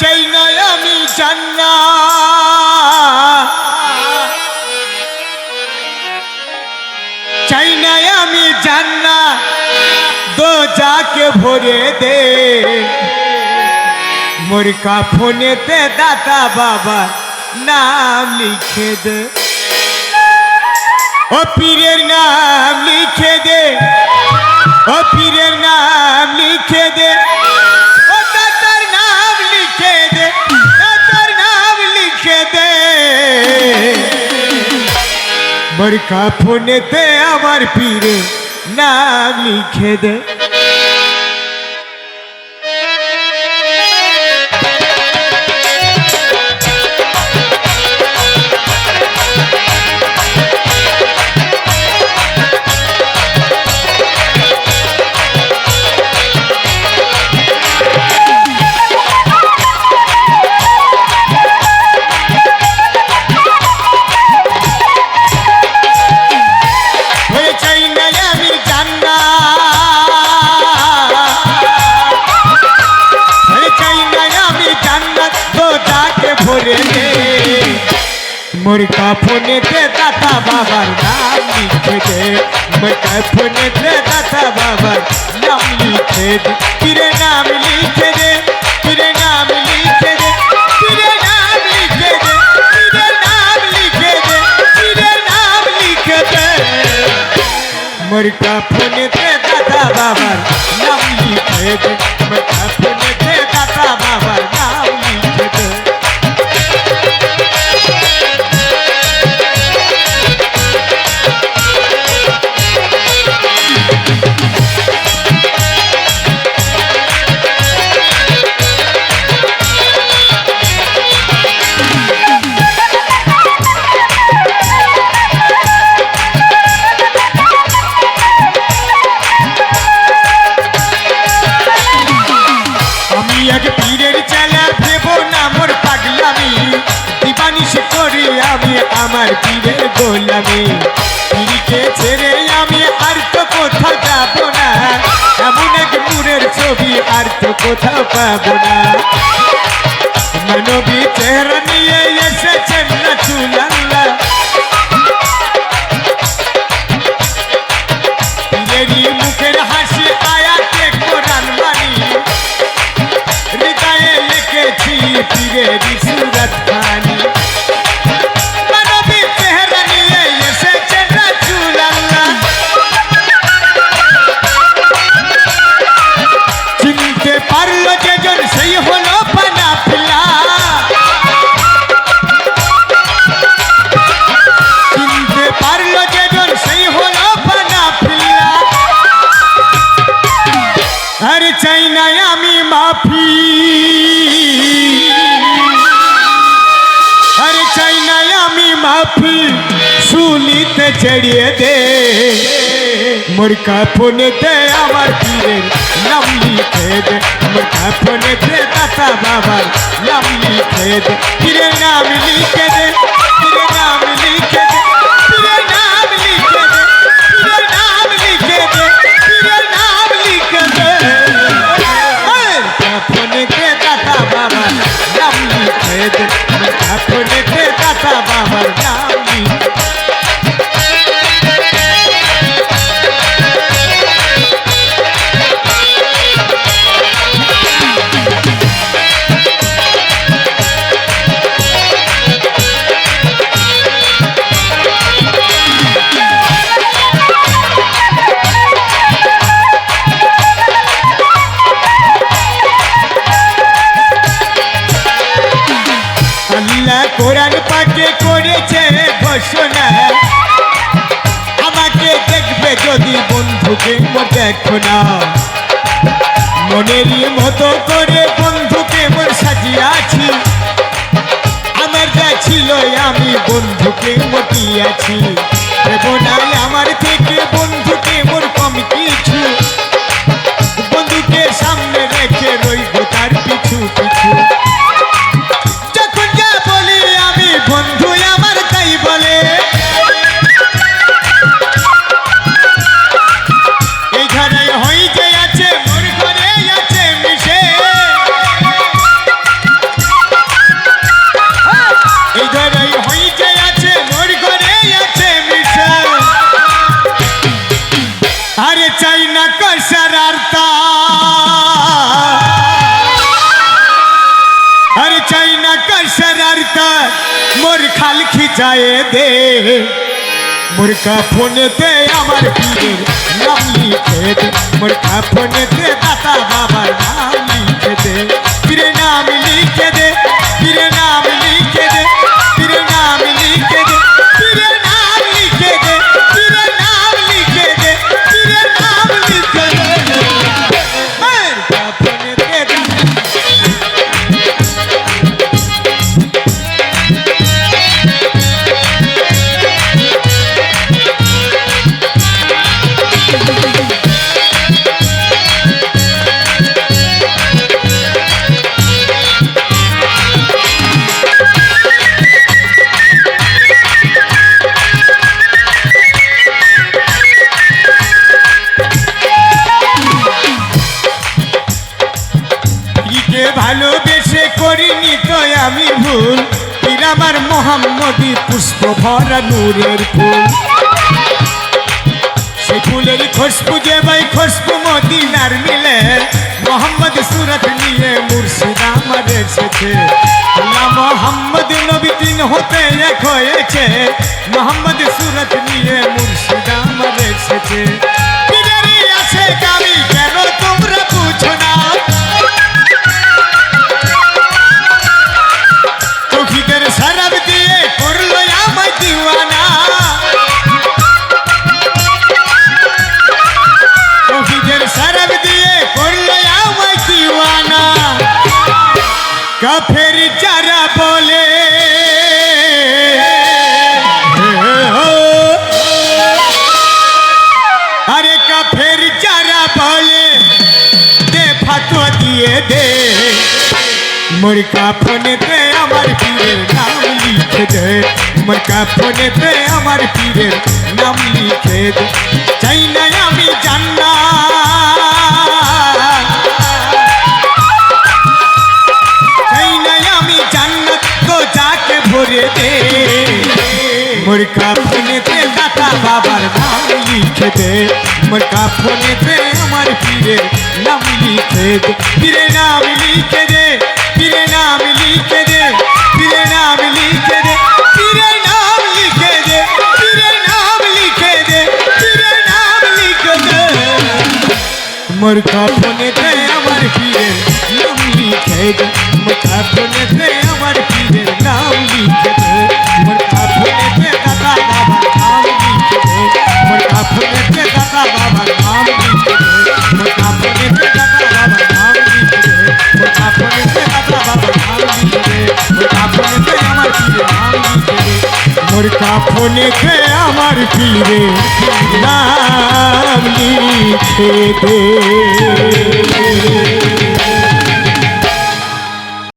চাই না আমি জান্না চাই না আমি জান্না দো যাকে ভরে দে। মোর কাফনেতে দাতা বাবা নাম লিখে দে। ও পীরের নাম লিখে দে। ও পীরের নাম লিখে দে। মোর কাফনেতে আমার পীরে নাম লিখে দে। কাফনেতে দাতা বাবার নাম লিখে দে মোর কাফনেতে দাতা বাবার নাম লিখে দে কিরে নাম লিখে দে কিরে নাম লিখে দে কিরে নাম লিখে দে কিরে নাম লিখে দে কিরে নাম লিখে দে মোর কাফনেতে দাদা বাবার নাম লিখে দে মোর কাফনেতে কোথাও পাবো না মানবী চেহারা মাফি আর চাই না আমি মাফি শুলিতে ছেড়িয়ে দে মোর কাপনেতে আমার পীরের নাম লিখে দে মোর কাপনেতে দাতা বাবার নাম লিখে দে পীরের নাম লিখে দে পীরের নাম লিখে দে আল্লাহ কোরআন পাকে করেছে ঘোষণা। আমাকে দেখবে যদি বন্ধুকে দেখো না। মনেরই মতো করে বন্ধুকে মোর সাজিয়াছি। আমার যা ছিল আমি বন্ধুকে মটিয়াছি দেবনাই আমার থেকে বন্ধুকে মোর কম কিছু। বন্ধুকে সামনে রেখে রইব তার পিছু পিছু। ঘরেই হইতে আছে, মোর ঘরে আছে মিশা। আরে চাই না কষার আর্তা আমার পীরের নাম লিখে দে। মোর কাফনেতে দাতা বাবার নাম লিখে দে। পীরের নামে ভালোবেসে করিনি তো আমি ভুল। আমার মোহাম্মদী পুষ্প ভরা নূরের ফুল। সে ফুলের খুশবু যে ভাই খুশবু মদিনার মিলে, মোহাম্মদ সুরত নিয়ে মুর্শিদ আমার এসেছে। মোহাম্মদ নবী দিন হতে এক হয়েছে, মোহাম্মদ সুরত নিয়ে মুর্শিদ আমার এসেছে। কাফের যারা বলে আরে কাফের যারা বলে দে ফাতুয়া দিয়ে দে মোর কাফনেতে আমার পীরের নাম লিখে দে মোর কাফনেতে আমার পীরের নাম লিখে দে চাই না আমি জান্না বাবার নাম লিখে দে মোর কাফনেতে আমার পীরের নাম লিখে দে পীরের নাম লিখে দে পীরের নাম লিখে দে পীরের নাম লিখে দে পীরের নাম লিখে দে পীরের নাম লিখে দে পীরের নাম লিখে দে মোর কাফনেতে আমার পীরের নাম লিখে দে মোর কাফনেতে আমার কাফনেতে আমার পীরের নাম লিখে দে।